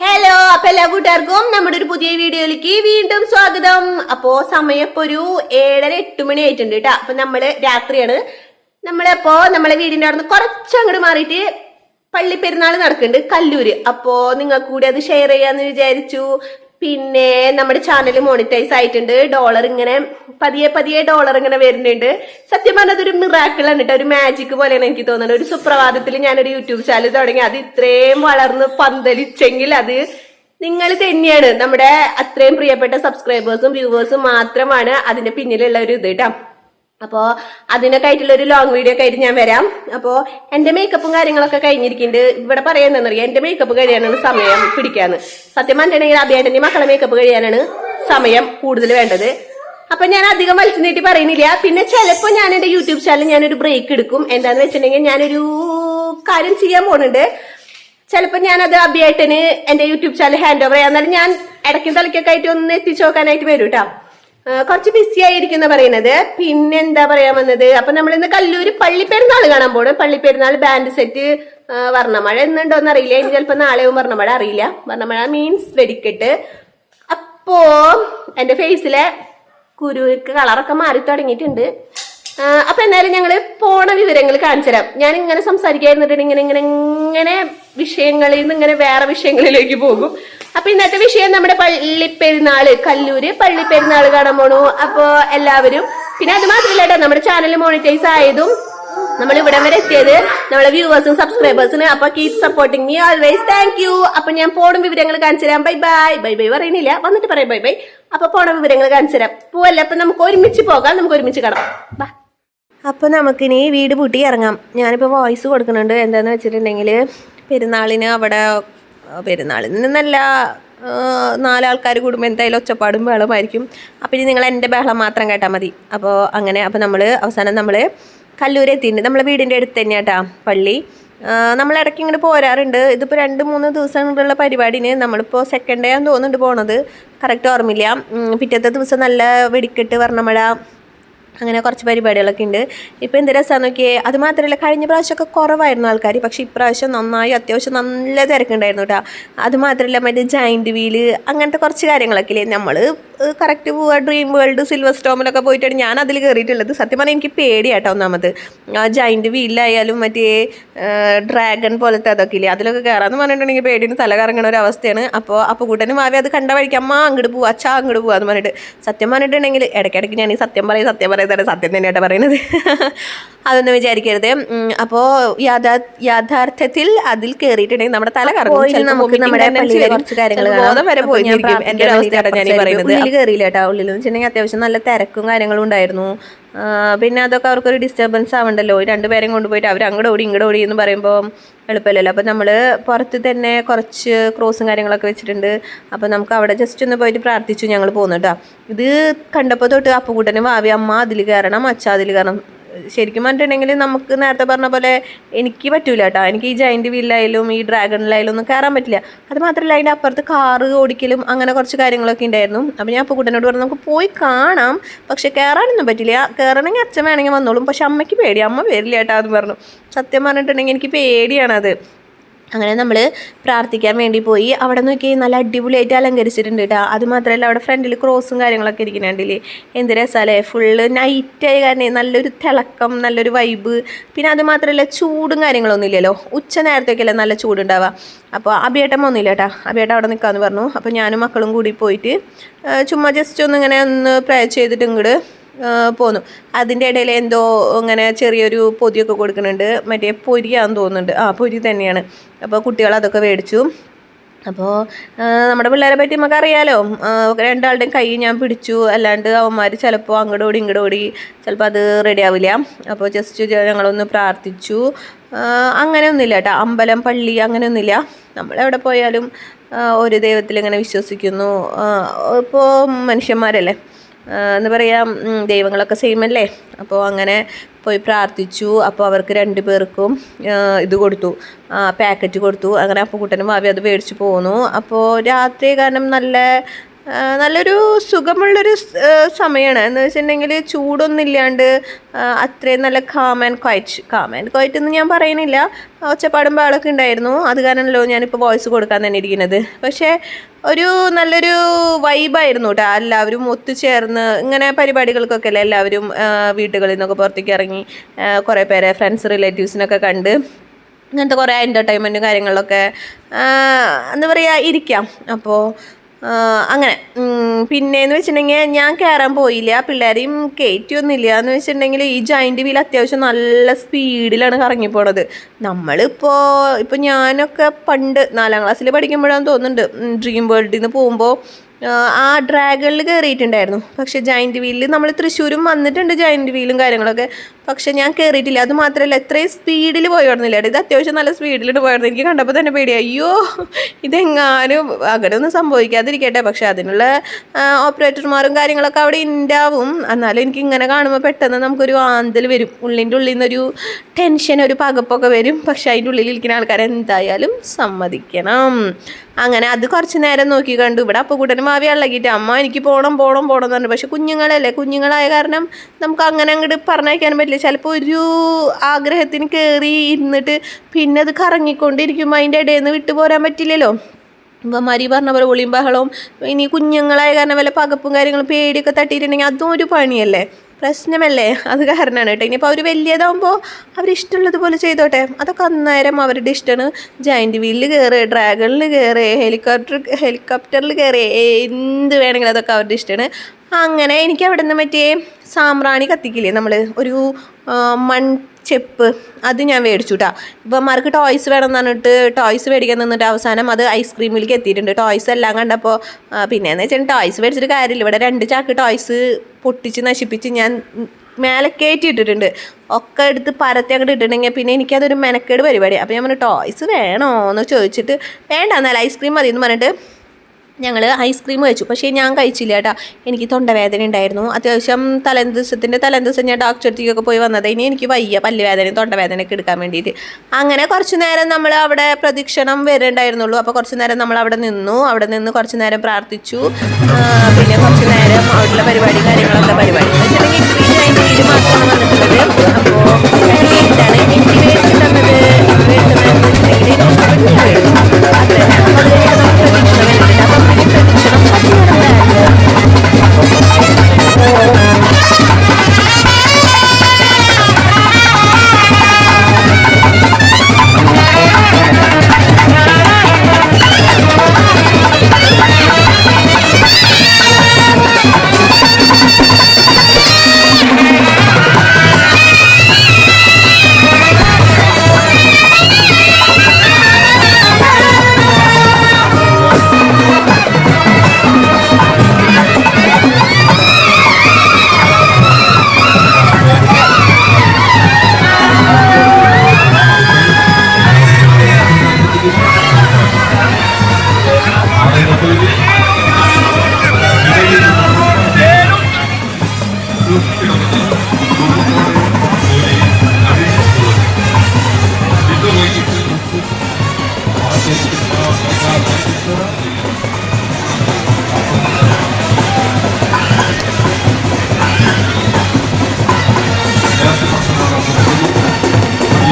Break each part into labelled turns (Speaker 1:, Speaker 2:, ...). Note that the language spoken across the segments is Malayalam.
Speaker 1: ഹലോ അപ്പൊ എല്ലാ കൂട്ടുകാർക്കും നമ്മുടെ ഒരു പുതിയ വീഡിയോയിലേക്ക് വീണ്ടും സ്വാഗതം. അപ്പോ സമയം ഇപ്പൊ ഒരു ഏഴര എട്ട് മണി ആയിട്ടുണ്ട് കേട്ടോ. അപ്പൊ നമ്മൾ രാത്രിയാണ്. നമ്മളപ്പോ നമ്മളെ വീടിന്റെ അവിടെ നിന്ന് കുറച്ചങ്ങോട്ട് മാറിയിട്ട് പള്ളി പെരുന്നാൾ നടക്കുന്നുണ്ട് കല്ലൂര്. അപ്പോ നിങ്ങൾക്ക് കൂടി അത് ഷെയർ ചെയ്യാന്ന് വിചാരിച്ചു. പിന്നെ നമ്മുടെ ചാനൽ മോണിറ്റൈസ് ആയിട്ടുണ്ട്. ഡോളർ ഇങ്ങനെ പതിയെ പതിയെ ഡോളർ ഇങ്ങനെ വരുന്നുണ്ട്. സത്യം പറഞ്ഞാൽ അതൊരു മിറാക്കിൾ ആണ് കേട്ടോ ഒരു മാജിക് പോലെയാണ് എനിക്ക് തോന്നുന്നത്. ഒരു സുപ്രഭാതത്തിൽ ഞാനൊരു യൂട്യൂബ് ചാനൽ തുടങ്ങി. അത് ഇത്രയും വളർന്ന് പന്തലിച്ചെങ്കിൽ അത് നിങ്ങൾ തന്നെയാണ്. നമ്മുടെ അത്രയും പ്രിയപ്പെട്ട സബ്സ്ക്രൈബേഴ്സും വ്യൂവേഴ്സും മാത്രമാണ് അതിന്റെ പിന്നിലുള്ള ഒരു ഇത് കേട്ടോ അപ്പോ അതിനൊക്കെ ആയിട്ടുള്ള ഒരു ലോങ് വീഡിയോ ഒക്കെ ആയിട്ട് ഞാൻ വരാം. അപ്പോ എന്റെ മേക്കപ്പും കാര്യങ്ങളൊക്കെ കഴിഞ്ഞിരിക്കുന്നുണ്ട്. ഇവിടെ പറയുന്നറിയാം എന്റെ മേക്കപ്പ് കഴിയാനാണ് സമയം പിടിക്കാന്ന്. സത്യം പറഞ്ഞിട്ടുണ്ടെങ്കിൽ അഭിയേട്ടന്റെ മക്കളെ മേക്കപ്പ് കഴിയാനാണ് സമയം കൂടുതൽ വേണ്ടത്. അപ്പൊ ഞാൻ അധികം വലിച്ചു നീട്ടി പറയുന്നില്ല. പിന്നെ ചിലപ്പോ ഞാൻ എന്റെ യൂട്യൂബ് ചാനൽ ഞാനൊരു ബ്രേക്ക് എടുക്കും. എന്താന്ന് വെച്ചിട്ടുണ്ടെങ്കിൽ ഞാനൊരു കാര്യം ചെയ്യാൻ പോകുന്നുണ്ട് ചിലപ്പോൾ ഞാനത് അഭിയായിട്ടന് എന്റെ യൂട്യൂബ് ചാനൽ ഹാൻഡ് ഓവർ ചെയ്യാം. എന്നാലും ഞാൻ ഇടയ്ക്കും തലയ്ക്കൊക്കെ ആയിട്ട് ഒന്ന് എത്തിച്ചു നോക്കാനായിട്ട് വരും കുറച്ച് ബിസി ആയിരിക്കും എന്ന് പറയുന്നത്. പിന്നെ എന്താ പറയാൻ വന്നത്? അപ്പൊ നമ്മൾ ഇന്ന് കല്ലൂര് പള്ളിപ്പെരുന്നാൾ കാണാൻ പോണ്. പള്ളിപ്പെരുന്നാൾ ബാൻഡ് സെറ്റ് വർണമഴ എന്നുണ്ടോന്ന് അറിയില്ല. ഇനി ചിലപ്പോ നാളെയും വർണമഴ. അറിയില്ല. വർണമഴ മീൻസ് വെടിക്കെട്ട്. അപ്പോ എന്റെ ഫേസിലെ കുരുക്ക് കളറൊക്കെ മാറി തുടങ്ങിയിട്ടുണ്ട്. അപ്പൊ എന്തായാലും ഞങ്ങൾ പോണ വിവരങ്ങൾ കാണിച്ചു തരാം ഞാൻ ഇങ്ങനെ സംസാരിക്കായിരുന്നിട്ട് ഇങ്ങനെ ഇങ്ങനെ ഇങ്ങനെ വിഷയങ്ങളിൽ നിന്ന് ഇങ്ങനെ വേറെ വിഷയങ്ങളിലേക്ക് പോകും. അപ്പൊ ഇന്നത്തെ വിഷയം നമ്മുടെ പള്ളിപ്പെരുന്നാൾ കല്ലൂര് പള്ളിപ്പെരുന്നാൾ കാണാൻ പോണു. അപ്പൊ എല്ലാവരും പിന്നെ അത് മാത്രമല്ല നമ്മുടെ ചാനൽ മോണിറ്റൈസ് ആയതും നമ്മൾ ഇവിടം വരെ എത്തിയത് നമ്മളെ വ്യൂവേഴ്സും സബ്സ്ക്രൈബേഴ്സിന് അപ്പൊ keep supporting me always thank you അപ്പൊ ഞാൻ പോണ വിവരങ്ങൾ കാണിച്ചു തരാം. ബൈ ബൈ ബൈ ബൈ പറയുന്നില്ല. വന്നിട്ട് പറയാം. ബൈ ബൈ അപ്പൊ പോണ വിവരങ്ങൾ കാണിച്ചു തരാം. പോവല്ല? അപ്പൊ നമുക്ക് ഒരുമിച്ച് പോകാം. നമുക്ക് ഒരുമിച്ച് കാണാം. ബാ. അപ്പോൾ നമുക്കിനി വീട് പൂട്ടി ഇറങ്ങാം. ഞാനിപ്പോൾ വോയിസ് കൊടുക്കുന്നുണ്ട്. എന്താണെന്ന് വെച്ചിട്ടുണ്ടെങ്കിൽ പെരുന്നാളിന് അവിടെ പെരുന്നാളിന് നിന്നല്ല നാലാൾക്കാർ കൂടുമ്പോൾ എന്തായാലും ഒച്ചപ്പാടും ബഹളമായിരിക്കും. അപ്പം ഇനി നിങ്ങൾ എന്റെ ബഹളം മാത്രം കേട്ടാൽ മതി. അപ്പോൾ അങ്ങനെ അപ്പോൾ നമ്മൾ അവസാനം നമ്മൾ കല്ലൂർ എത്തിയിട്ടുണ്ട്. നമ്മളെ വീടിന്റെ അടുത്ത് തന്നെയാട്ടാ പള്ളി. ആ, നമ്മൾ ഇടയ്ക്ക് ഇങ്ങനെ പോരാറുണ്ട്. ഇതിപ്പോൾ രണ്ട് മൂന്ന് ദിവസങ്ങളുള്ള പരിപാടിന് നമ്മളിപ്പോൾ സെക്കൻഡ് ഡേ ആണെന്ന് തോന്നുന്നുണ്ട് പോണത്. കറക്റ്റ് ഓർമ്മയില്ല. പിറ്റത്തെ ദിവസം നല്ല വെടിക്കെട്ട് വർണമഴ അങ്ങനെ കുറച്ച് പരിപാടികളൊക്കെ ഉണ്ട്. ഇപ്പോൾ എന്ത് രസമാണെന്ന് നോക്കിയേ? അത് മാത്രമല്ല കഴിഞ്ഞ പ്രാവശ്യമൊക്കെ കുറവായിരുന്നു ആൾക്കാർ പക്ഷേ ഇപ്രാവശ്യം നന്നായി അത്യാവശ്യം നല്ല തിരക്കുണ്ടായിരുന്നു കേട്ടോ അത് മാത്രമല്ല മറ്റേ ജൈന്റ് വീൽ അങ്ങനത്തെ കുറച്ച് കാര്യങ്ങളൊക്കെ ഇല്ലേ? നമ്മൾ കറക്റ്റ് പോവുക ഡ്രീം വേൾഡ് സിൽവർ സ്റ്റോമിലൊക്കെ പോയിട്ടാണ് ഞാൻ അതിൽ കയറിയിട്ടുള്ളത് സത്യം പറഞ്ഞാൽ എനിക്ക് പേടിയാട്ടോ ഒന്നാമത്. ആ ജൈന്റ് വീലിലായാലും മറ്റേ ഡ്രാഗൺ പോലത്തെ അതൊക്കെ ഇല്ലേ? അതിലൊക്കെ കയറാന്ന് പറഞ്ഞിട്ടുണ്ടെങ്കിൽ പേടിന് തല കറങ്ങണ ഒരു അവസ്ഥയാണ്. അപ്പോൾ അപ്പോൾ കൂട്ടനും മാവി അത് കണ്ട വഴിക്ക് അമ്മ അങ്ങോട്ട് പോവാ അച്ഛാ അങ്ങോട്ട് പോവുക എന്ന് പറഞ്ഞിട്ട് സത്യം പറഞ്ഞിട്ടുണ്ടെങ്കിൽ ഇടയ്ക്കിടയ്ക്ക് ഞാൻ ഈ സത്യം പറയും സത്യം പറയുന്നതാണ് സത്യം തന്നെയായിട്ട് പറയുന്നത് അതൊന്നും വിചാരിക്കരുത്. അപ്പോ യാഥാ യാഥാർത്ഥ്യത്തിൽ അതിൽ കയറിയിട്ടുണ്ടെങ്കിൽ നമ്മുടെ തല കറങ്ങും. ചിലപ്പോൾ
Speaker 2: നമുക്ക്
Speaker 1: vomiting
Speaker 2: നമ്മുടെ
Speaker 1: tendency
Speaker 2: കുറച്ച് കാര്യങ്ങൾ
Speaker 1: ബോധം വരെ പോയിരിക്കും എന്റെ ഒരു അവസ്ഥയാണ് ഞാൻ ഈ പറയുന്നത്.
Speaker 2: ഉള്ളിൽ കയറിയില്ല കേട്ടോ ഉള്ളിൽ എന്ന് വെച്ചിട്ടുണ്ടെങ്കിൽ അത്യാവശ്യം നല്ല തിരക്കും കാര്യങ്ങളും ഉണ്ടായിരുന്നു. പിന്നെ അതൊക്കെ അവർക്കൊരു ഡിസ്റ്റർബൻസ് ആവണ്ടല്ലോ. രണ്ടുപേരെയും കൊണ്ടുപോയിട്ട് അവർ അങ്ങോട്ട് ഓടി ഇങ്ങോട്ട് ഓടി എന്ന് പറയുമ്പോൾ എളുപ്പമല്ലല്ലോ. അപ്പോൾ നമ്മൾ പുറത്ത് തന്നെ കുറച്ച് ക്രോസും കാര്യങ്ങളൊക്കെ വെച്ചിട്ടുണ്ട്. അപ്പോൾ നമുക്ക് അവിടെ ജസ്റ്റ് ഒന്ന് പോയിട്ട് പ്രാർത്ഥിച്ചു ഞങ്ങൾ പോകുന്നു കേട്ടോ. ഇത് കണ്ടപ്പോൾ തൊട്ട് അപ്പുകൂട്ടനും ഭാവി അമ്മ അതിൽ കയറണം അച്ഛ അതിൽ കയറണം. ശരിക്കും പറഞ്ഞിട്ടുണ്ടെങ്കിൽ നമുക്ക് നേരത്തെ പറഞ്ഞ പോലെ എനിക്ക് പറ്റൂല കേട്ടോ എനിക്ക് ഈ ജയന്റ് വീലിലായാലും ഈ ഡ്രാഗണിലായാലും ഒന്നും കയറാൻ പറ്റില്ല. അത് മാത്രമല്ല അതിന്റെ അപ്പുറത്ത് കാറ് ഓടിക്കലും അങ്ങനെ കുറച്ച് കാര്യങ്ങളൊക്കെ ഉണ്ടായിരുന്നു. അപ്പോൾ ഞാൻ അപ്പോൾ കുട്ടനോട് പറഞ്ഞു നമുക്ക് പോയി കാണാം. പക്ഷേ കയറാനൊന്നും പറ്റില്ല. കയറണമെങ്കിൽ അച്ഛൻ വേണമെങ്കിൽ വന്നോളും. പക്ഷെ അമ്മയ്ക്ക് പേടി. അമ്മ വരില്ല കേട്ടോ എന്ന് പറഞ്ഞു. സത്യം പറഞ്ഞിട്ടുണ്ടെങ്കിൽ എനിക്ക് പേടിയാണത്. അങ്ങനെ നമ്മൾ പ്രാർത്ഥിക്കാൻ വേണ്ടി പോയി. അവിടെ നോക്കി നല്ല അടിപൊളിയായിട്ട് അലങ്കരിച്ചിട്ടുണ്ട് കേട്ടോ അത് മാത്രമല്ല അവിടെ ഫ്രണ്ടിൽ ക്രോസും കാര്യങ്ങളൊക്കെ ഇരിക്കുന്നുണ്ടല്ലേ എന്ത് രസമല്ലേ ഫുള്ള് നൈറ്റായി കാരണം നല്ലൊരു തിളക്കം നല്ലൊരു വൈബ് പിന്നെ അത് മാത്രമല്ല ചൂടും കാര്യങ്ങളൊന്നും ഇല്ലല്ലോ. ഉച്ച നേരത്തേക്കല്ലേ നല്ല ചൂടുണ്ടാവുക. അപ്പോൾ അഭിയേട്ടൻ വന്നില്ല കേട്ടോ അഭിയേട്ടൻ അവിടെ നിൽക്കാമെന്ന് പറഞ്ഞു. അപ്പോൾ ഞാനും മക്കളും കൂടി പോയിട്ട് ചുമ്മാ ജസ്റ്റ് ഒന്ന് ഇങ്ങനെ ഒന്ന് പ്രേ ചെയ്തിട്ട് ഇങ്ങോട്ട് പോന്നു. അതിന്റെ ഇടയിൽ എന്തോ ഇങ്ങനെ ചെറിയൊരു പൊതിയൊക്കെ കൊടുക്കുന്നുണ്ട്. മറ്റേ പൊരിയാന്ന് തോന്നുന്നുണ്ട്. ആ പൊരി തന്നെയാണ്. അപ്പോൾ കുട്ടികൾ അതൊക്കെ മേടിച്ചു. അപ്പോൾ നമ്മുടെ പിള്ളേരെ പറ്റി നമുക്ക് അറിയാലോ. രണ്ടാളുടെയും കൈ ഞാൻ പിടിച്ചു. അല്ലാണ്ട് അവന്മാർ ചിലപ്പോൾ അങ്ങോട്ട് ഓടി ഇങ്ങോട്ട് ഓടി ചിലപ്പോൾ അത് റെഡി ആവില്ല. അപ്പോൾ ജസ്റ്റ് ഞങ്ങളൊന്ന് പ്രാർത്ഥിച്ചു. അങ്ങനെ അങ്ങനെയൊന്നുമില്ല കേട്ടോ. അമ്പലം പള്ളി അങ്ങനെയൊന്നുമില്ല. നമ്മളെവിടെ പോയാലും ഒരു ദൈവത്തിൽ ഇങ്ങനെ വിശ്വസിക്കുന്നു. ഇപ്പോൾ മനുഷ്യന്മാരല്ലേ? എന്താ പറയുക ദൈവങ്ങളൊക്കെ സെയിം അല്ലേ? അപ്പോൾ അങ്ങനെ പോയി പ്രാർത്ഥിച്ചു. അപ്പോൾ അവർക്ക് രണ്ട് പേർക്കും ഇത് കൊടുത്തു. പാക്കറ്റ് കൊടുത്തു. അങ്ങനെ അപ്പുക്കുട്ടനും കുട്ടനും ഭാവി അത് മേടിച്ച് പോന്നു. അപ്പോൾ രാത്രി കാരണം നല്ല
Speaker 1: നല്ലൊരു സുഖമുള്ളൊരു സമയമാണ് എന്ന് വെച്ചിട്ടുണ്ടെങ്കിൽ ചൂടൊന്നും ഇല്ലാണ്ട് അത്രയും നല്ല calm and quiet calm and quiet എന്ന് ഞാൻ പറയുന്നില്ല. ഒച്ചപ്പാടും പാടൊക്കെ ഉണ്ടായിരുന്നു. അത് കാരണമല്ലോ ഞാനിപ്പോൾ വോയിസ് കൊടുക്കാൻ തന്നെ ഇരിക്കുന്നത്. പക്ഷേ ഒരു നല്ലൊരു വൈബായിരുന്നു കേട്ടോ എല്ലാവരും ഒത്തുചേർന്ന് ഇങ്ങനെ പരിപാടികൾക്കൊക്കെ അല്ലേ എല്ലാവരും വീട്ടുകളിൽ നിന്നൊക്കെ പുറത്തേക്ക് ഇറങ്ങി കുറേ പേരെ ഫ്രണ്ട്സ് റിലേറ്റീവ്സിനൊക്കെ കണ്ട് ഇങ്ങനത്തെ കുറേ എന്റർടൈൻമെന്റും കാര്യങ്ങളിലൊക്കെ എന്താ പറയുക ഇരിക്കാം. അപ്പോൾ അങ്ങനെ. പിന്നെയെന്ന് വെച്ചിട്ടുണ്ടെങ്കിൽ ഞാൻ കയറാൻ പോയില്ല. പിള്ളേരെയും കയറ്റിയൊന്നുമില്ല എന്ന് വെച്ചിട്ടുണ്ടെങ്കിൽ ഈ ജോയിന്റ് വീൽ അത്യാവശ്യം നല്ല സ്പീഡിലാണ് കറങ്ങി പോണത് നമ്മളിപ്പോൾ ഇപ്പോൾ ഞാനൊക്കെ പണ്ട് നാലാം ക്ലാസ്സിൽ പഠിക്കുമ്പോഴാണ് തോന്നുന്നുണ്ട്. ഡ്രീം വേൾഡിൽ നിന്ന് പോകുമ്പോൾ ആ ഡ്രാഗണിൽ കയറിയിട്ടുണ്ടായിരുന്നു പക്ഷേ ജോയിന്റ് വീലിൽ നമ്മൾ തൃശ്ശൂരും വന്നിട്ടുണ്ട് ജോയിന്റ് വീലും കാര്യങ്ങളൊക്കെ. പക്ഷെ ഞാൻ കയറിയിട്ടില്ല അത് മാത്രമല്ല എത്രയും സ്പീഡിൽ പോയിരുന്നില്ല ഇത് അത്യാവശ്യം നല്ല സ്പീഡിലിട്ട് പോയിരുന്നു എനിക്ക് കണ്ടപ്പോൾ തന്നെ പേടിയായി അയ്യോ ഇതെങ്ങാനും അങ്ങനെയൊന്നും സംഭവിക്കാതിരിക്കട്ടെ. പക്ഷെ അതിനുള്ള ഓപ്പറേറ്റർമാരും കാര്യങ്ങളൊക്കെ അവിടെ ഉണ്ടാവും എന്നാലും എനിക്ക് ഇങ്ങനെ കാണുമ്പോൾ പെട്ടെന്ന് നമുക്കൊരു ആന്തൽ വരും. ഉള്ളിന്റെ ഉള്ളിൽ നിന്നൊരു ടെൻഷൻ ഒരു പകപ്പൊക്കെ വരും. പക്ഷെ അതിന്റെ ഉള്ളിൽ ഇരിക്കുന്ന ആൾക്കാർ എന്തായാലും സമ്മതിക്കണം. അങ്ങനെ അത് കുറച്ച് നേരം നോക്കി കണ്ടു. ഇവിടെ അപ്പക്കൂട്ടനും മാവി അള്ളകിട്ട് അമ്മ എനിക്ക് പോകണം പോകണം പോകണം എന്ന് പറഞ്ഞു. പക്ഷെ കുഞ്ഞുങ്ങളല്ലേ? കുഞ്ഞുങ്ങളായ കാരണം നമുക്ക് അങ്ങനെ അങ്ങോട്ട് പറഞ്ഞയക്കാനും പറ്റില്ല. ചിലപ്പോൾ ഒരു ആഗ്രഹത്തിന് കയറി ഇരുന്നിട്ട് പിന്നെ അത് കറങ്ങിക്കൊണ്ടിരിക്കുമ്പോൾ അതിന്റെ ഇടയിൽ നിന്ന് വിട്ടുപോരാൻ പറ്റില്ലല്ലോ. ഇപ്പം മരി പറഞ്ഞ പോലെ ഒളിയും ബഹളവും ഇനി കുഞ്ഞുങ്ങളായ കാരണം വല്ല പകപ്പും കാര്യങ്ങളും പേടിയൊക്കെ തട്ടിയിട്ടുണ്ടെങ്കിൽ അതും ഒരു പണിയല്ലേ? പ്രശ്നമല്ലേ? അത് കാരണമാണ് കേട്ടോ. ഇനിയിപ്പോൾ അവർ വലിയതാകുമ്പോൾ അവരിഷ്ടമുള്ളതുപോലെ ചെയ്തോട്ടെ. അതൊക്കെ അന്നേരം അവരുടെ ഇഷ്ടമാണ് ജയന്റ് വീലിൽ കയറി ഡ്രാഗണിൽ കയറി ഹെലികോപ്റ്റർ ഹെലികോപ്റ്ററിൽ കയറി എന്ത് വേണമെങ്കിലും അതൊക്കെ അവരുടെ ഇഷ്ടമാണ് അങ്ങനെ എനിക്ക് അവിടെ നിന്ന് മറ്റേ സാമ്പ്രാണി കത്തിക്കില്ലേ? നമ്മൾ ഒരു മൺ ചെപ്പ് അത് ഞാൻ മേടിച്ചു കേട്ടോ ഇവന്മാർക്ക് ടോയ്സ് വേണം എന്ന് പറഞ്ഞിട്ട് ടോയ്സ് മേടിക്കാൻ നിന്നിട്ട് അവസാനം അത് ഐസ്ക്രീമിലേക്ക് എത്തിയിട്ടുണ്ട്. ടോയ്സ് എല്ലാം കണ്ടപ്പോൾ പിന്നെ എന്ന് വെച്ചാൽ ടോയ്സ് മേടിച്ചിട്ട് കാര്യമില്ല. ഇവിടെ രണ്ട് ചാക്ക് ടോയ്സ് പൊട്ടിച്ച് നശിപ്പിച്ച് ഞാൻ മേലെ കയറ്റി ഇട്ടിട്ടുണ്ട്. ഒക്കെ എടുത്ത് പരത്തി അങ്ങോട്ട് ഇട്ടിട്ടുണ്ടെങ്കിൽ പിന്നെ എനിക്കതൊരു മെനക്കേട് പരിപാടി അപ്പോൾ ഞാൻ പറഞ്ഞു ടോയ്സ് വേണോ എന്ന് ചോദിച്ചിട്ട് വേണ്ട എന്നാൽ ഐസ്ക്രീം മതി എന്ന് പറഞ്ഞിട്ട് ഞങ്ങൾ ഐസ്ക്രീം കഴിച്ചു. പക്ഷേ ഞാൻ കഴിച്ചില്ല കേട്ടോ. എനിക്ക് തൊണ്ടവേദന ഉണ്ടായിരുന്നു. അത്യാവശ്യം തലേ ദിവസത്തിന്റെ തലേ ദിവസം ഞാൻ ഡോക്ടർ അടുത്തേക്കൊക്കെ പോയി വന്നത്. ഇനി എനിക്ക് വയ്യ പല്ലുവേദനയും തൊണ്ടവേദനയൊക്കെ എടുക്കാൻ വേണ്ടിയിട്ട്. അങ്ങനെ കുറച്ച് നേരം നമ്മൾ അവിടെ പ്രദക്ഷിണം വരേണ്ടായിരുന്നുള്ളൂ. അപ്പോൾ കുറച്ച് നേരം നമ്മൾ അവിടെ നിന്നു. അവിടെ നിന്ന് കുറച്ച് നേരം പ്രാർത്ഥിച്ചു. പിന്നെ കുറച്ച് നേരം അവിടെയുള്ള പരിപാടി കാര്യങ്ങളൊക്കെ പരിപാടി. അപ്പോൾ എന്താണ് എനിക്ക് മേടിച്ചു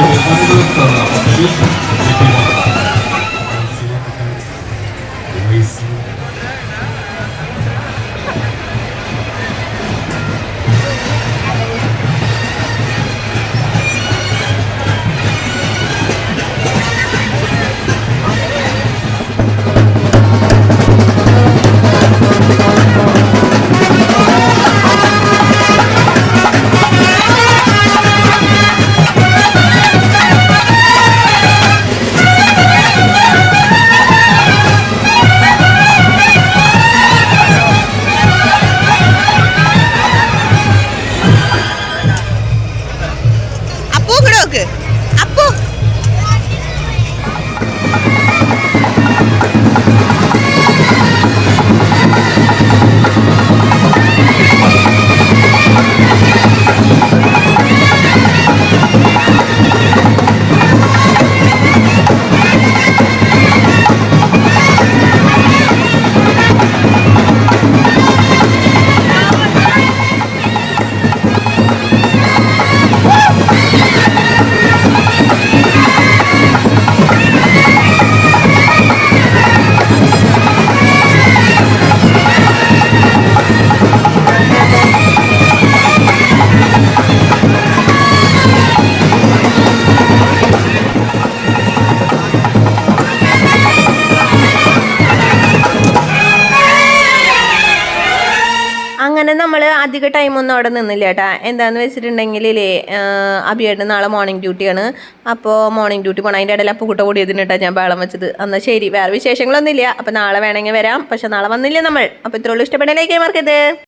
Speaker 1: 私。
Speaker 3: അങ്ങനെ നമ്മൾ അധിക ടൈമൊന്നും അവിടെ നിന്നില്ല കേട്ടാ എന്താന്ന് വെച്ചിട്ടുണ്ടെങ്കിലേ അഭിയേട്ടൻ നാളെ മോർണിംഗ് ഡ്യൂട്ടിയാണ് അപ്പോൾ മോർണിംഗ് ഡ്യൂട്ടി പോകണം അതിന്റെ ഇടയിൽ അപ്പുകൂട്ട കൂടിയതിന് കേട്ടാ ഞാൻ ബഹളം വെച്ചത്. എന്നാൽ ശരി വേറെ വിശേഷങ്ങളൊന്നുമില്ല. അപ്പോൾ നാളെ വേണമെങ്കിൽ വരാം. പക്ഷെ നാളെ വന്നില്ല നമ്മൾ? അപ്പോൾ ഇത്രയുള്ളൂ ഇഷ്ടപ്പെടലേക്ക് മാർക്കത്